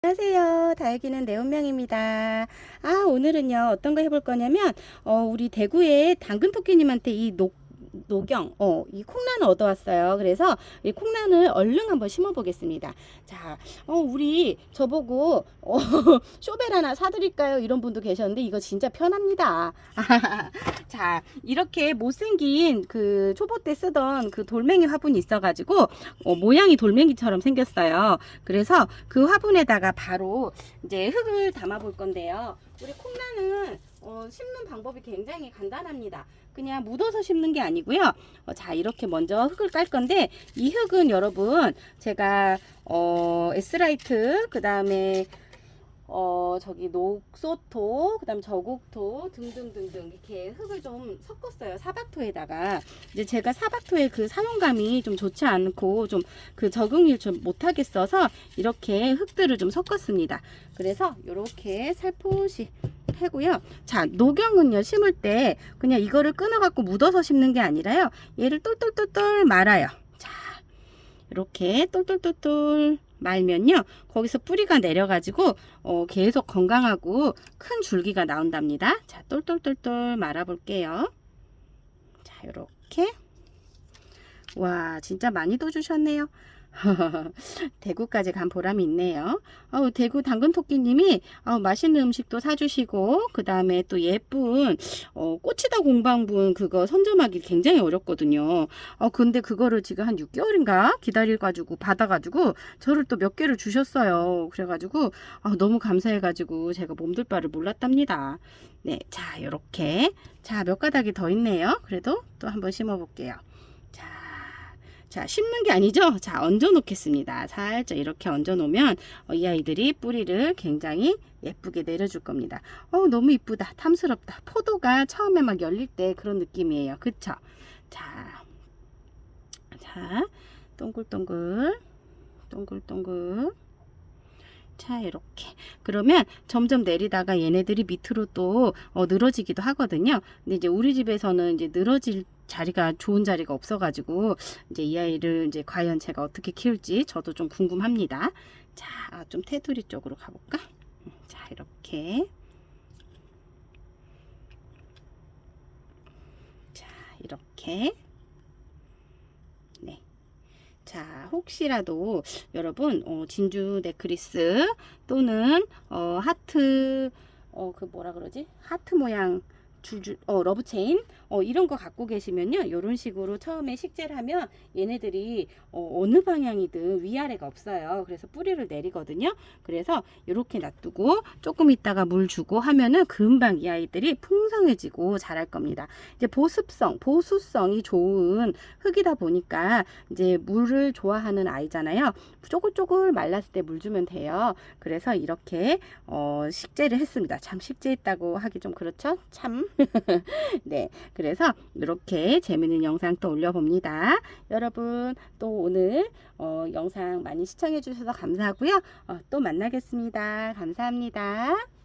안녕하세요. 다육이는 내 운명입니다. 아, 오늘은요, 어떤 거 해볼 거냐면, 어, 우리 대구의 당근 토끼님한테 이 녹, 노경, 어, 이 콩란을 얻어왔어요. 그래서 이 콩란을 얼른 한번 심어보겠습니다. 자, 어, 우리 저보고, 어, 쇼벨 하나 사드릴까요? 이런 분도 계셨는데, 이거 진짜 편합니다. 자, 이렇게 못생긴 그 초보 때 쓰던 그 돌멩이 화분이 있어가지고, 어, 모양이 돌멩이처럼 생겼어요. 그래서 그 화분에다가 바로 이제 흙을 담아 볼 건데요. 우리 콩란은 어, 심는 방법이 굉장히 간단합니다. 그냥 묻어서 심는 게 아니고요. 어, 자 이렇게 먼저 흙을 깔 건데 이 흙은 여러분 제가 어, 에스라이트 그 다음에 어 저기 녹소토 그 다음 저곡토 등등등등 이렇게 흙을 좀 섞었어요 사박토에다가 이제 제가 사박토의 그 사용감이 좀 좋지 않고 좀 그 적응을 좀 못하겠어서 이렇게 흙들을 좀 섞었습니다 그래서 이렇게 살포시 하고요 자 녹경은요 심을 때 그냥 이거를 끊어 갖고 묻어서 심는 게 아니라요 얘를 똘똘똘똘 말아요 자 이렇게 똘똘똘똘 말면요 거기서 뿌리가 내려가지고 어, 계속 건강하고 큰 줄기가 나온답니다. 자, 똘똘똘똘 말아볼게요. 자, 요렇게. 와, 진짜 많이도 주셨네요. 대구까지 간 보람이 있네요. 어, 대구 당근토끼님이 어, 맛있는 음식도 사주시고 그 다음에 또 예쁜 어, 꽃이다 공방분 그거 선점하기 굉장히 어렵거든요. 어, 근데 그거를 지금 한 6개월인가 기다려가지고 받아가지고 저를 또 몇 개를 주셨어요. 그래가지고 아, 너무 감사해가지고 제가 몸둘 바를 몰랐답니다. 네, 자 요렇게 자 몇 가닥이 더 있네요. 그래도 또 한번 심어볼게요. 자, 자 심는 게 아니죠. 자 얹어 놓겠습니다. 살짝 이렇게 얹어 놓으면 어, 이 아이들이 뿌리를 굉장히 예쁘게 내려줄 겁니다. 어 너무 이쁘다. 탐스럽다. 포도가 처음에 막 열릴 때 그런 느낌이에요. 그쵸? 자, 자 동글동글 동글동글 자 이렇게 그러면 점점 내리다가 얘네들이 밑으로 또 어, 늘어지기도 하거든요 근데 이제 우리 집에서는 이제 늘어질 자리가 좋은 자리가 없어가지고 이제 이 아이를 이제 과연 제가 어떻게 키울지 저도 좀 궁금합니다. 자 좀 테두리 쪽으로 가볼까? 음, 자 이렇게. 자 이렇게. 네. 자, 혹시라도 여러분 어, 진주 넥클리스 또는 어, 하트 어, 그 뭐라 그러지? 하트 모양 줄줄 어, 러브 체인 어, 이런 거 갖고 계시면요. 이런 식으로 처음에 식재를 하면 얘네들이 어, 어느 방향이든 위아래가 없어요. 그래서 뿌리를 내리거든요. 그래서 이렇게 놔두고 조금 있다가 물 주고 하면은 금방 이 아이들이 풍성해지고 자랄 겁니다. 이제 보습성, 보수성이 좋은 흙이다 보니까 이제 물을 좋아하는 아이잖아요. 쪼글쪼글 말랐을 때 물 주면 돼요. 그래서 이렇게 어, 식재를 했습니다. 참 식재했다고 하기 좀 그렇죠? 참. 네. 그래서 이렇게 재밌는 영상 또 올려봅니다. 여러분 또 오늘 어, 영상 많이 시청해 주셔서 감사하고요. 어, 또 만나겠습니다. 감사합니다.